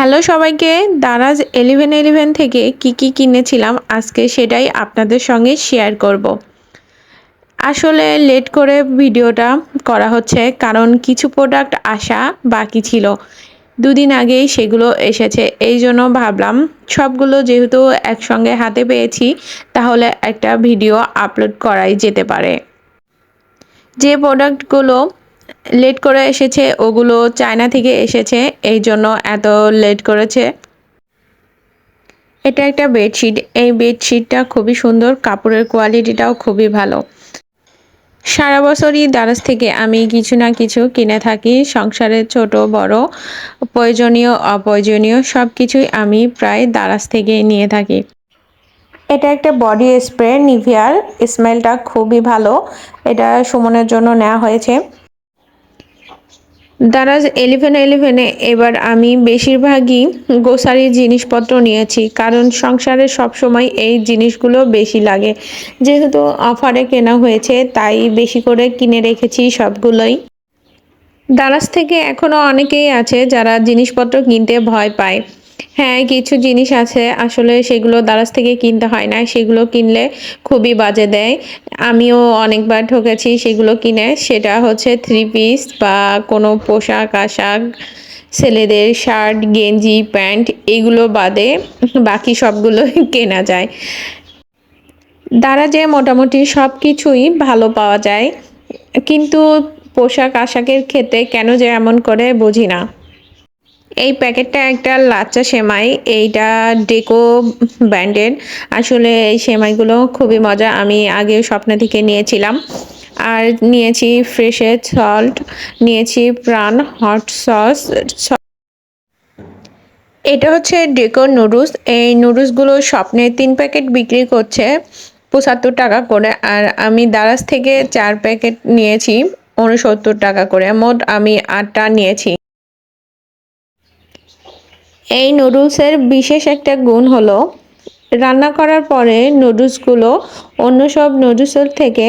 Hello সবাইকে, Daraz eleven eleven থেকে কি কি কিনেছিলাম আজকে সেটাই আপনাদের সঙ্গে শেয়ার করব। আসলে লেট করে ভিডিওটা করা হচ্ছে কারণ কিছু প্রোডাক্ট আসা বাকি ছিল দুদিন আগেই সেগুলো এসেছে, এই জন্য ভাবলাম সবগুলো যেহেতু একসঙ্গে হাতে পেয়েছি, তাহলে একটা ভিডিও আপলোড করাই যেতে পারে যে প্রোডাক্টগুলো লেট করে এসেছে, ওগুলো চায়না থেকে এসেছে, এই জন্য এত লেট করেছে। এটা একটা বেডশিট এই বেডশিটটা খুবই সুন্দর, কাপড়ের কোয়ালিটিটাও খুবই ভালো। সারা বছরই দারাজ থেকে আমি কিছু না কিছু কিনে থাকি সংসারের ছোট, বড়, প্রয়োজনীয়, অপ্রয়োজনীয় সব কিছুই আমি প্রায় দারাজ থেকে নিয়ে থাকি। এটা একটা বডি স্প্রে নিভিয়ার স্মেলটা খুবই ভালো, এটা সুমনের জন্য নেওয়া হয়েছে। দারাজ এলিভেন এলিভেনে এবার আমি বেশিরভাগই গোসারি জিনিসপত্র নিয়েছি, কারণ সংসারে সবসময় এই জিনিসগুলো বেশি লাগে। যেহেতু অফারে কেনা হয়েছে, তাই বেশি করে কিনে রেখেছি সবগুলোই। দারাজ থেকে এখনও অনেকেই আছে যারা জিনিসপত্র কিনতে ভয় পায়। হ্যাঁ কিছু জিনিস আছে। আসলে সেগুলো দারাজ থেকে কিনতে হয় না। সেগুলো কিনলে খুবই বাজে দেয়। আমিও অনেকবার ঠকেছি সেগুলো কিনে। সেটা হচ্ছে থ্রি পিস বা কোনো পোশাক, আশাক, ছেলেদের শার্ট, গেঞ্জি, প্যান্ট এগুলো বাদে বাকি সবগুলো কেনা যায়। দারাজে মোটামুটি সব কিছুই ভালো পাওয়া যায়। কিন্তু পোশাক, আশাকের ক্ষেত্রে কেন যে এমন করে বুঝি না। এই প্যাকেটটা একটা লাচ্চা সেমাই, এইটা ডেকো ব্র্যান্ডের আসলে এই সেমাইগুলো খুবই মজা, আমি আগে স্বপ্ন থেকে নিয়েছিলাম। আর নিয়েছি ফ্রেশে সল্ট নিয়েছি প্রাণ হট সস এটা হচ্ছে ডেকো নুডলস এই নুডলসগুলো স্বপ্নে তিন প্যাকেট বিক্রি করছে পঁচাত্তর টাকা করে, আর আমি দারাজ থেকে চার প্যাকেট নিয়েছি, উনসত্তর টাকা করে। মোট আমি আটটা নিয়েছি। এই নুডলসের বিশেষ একটা গুণ হলো, রান্না করার পরে নুডলসগুলো অন্য সব নুডলসের থেকে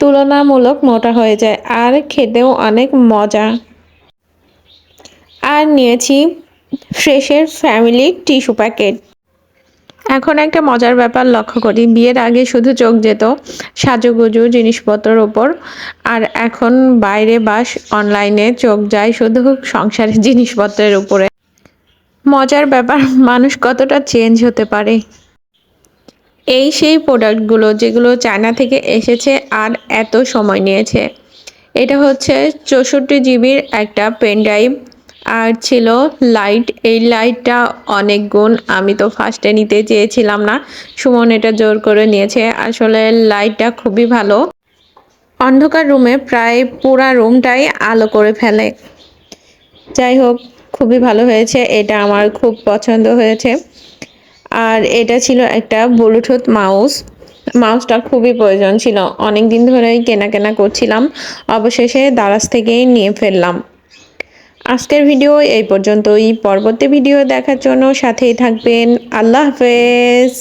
তুলনামূলক মোটা হয়ে যায় আর খেতেও অনেক মজা। আর নিয়েছি ফ্রেশের ফ্যামিলি টিস্যু প্যাকেট। এখন একটা মজার ব্যাপার লক্ষ্য করি, বিয়ের আগে শুধু চোখ যেত সাজুগুজু জিনিসপত্রের ওপর, আর এখন বাইরে বাস অনলাইনে চোখ যায় শুধু সংসারের জিনিসপত্রের উপরে। মজার ব্যাপার, মানুষ কতটা চেঞ্জ হতে পারে? এই সেই প্রোডাক্টগুলো যেগুলো চায়না থেকে এসেছে আর এত সময় নিয়েছে। এটা হচ্ছে চৌষট্টি জিবির একটা পেন ড্রাইভ আর ছিল লাইট এই লাইটটা অনেক গুণ। আমি তো ফার্স্টে নিতে চেয়েছিলাম না। সুমন এটা জোর করে নিয়েছে। আসলে লাইটটা খুবই ভালো। অন্ধকার রুমে প্রায় পুরা রুমটাই আলো করে ফেলে। যাই হোক খুবই ভালো হয়েছে, এটা আমার খুব পছন্দ হয়েছে। আর এটা ছিল একটা ব্লুটুথ মাউস। মাউসটা খুবই প্রয়োজন ছিল অনেক দিন ধরেই কেনা কেনা করছিলাম, অবশেষে দারাজ থেকেই নিয়ে ফেললাম। আজকের ভিডিও এই পর্যন্তই, পরবর্তী ভিডিও দেখার জন্য সাথেই থাকবেন, আল্লাহ হাফেজ।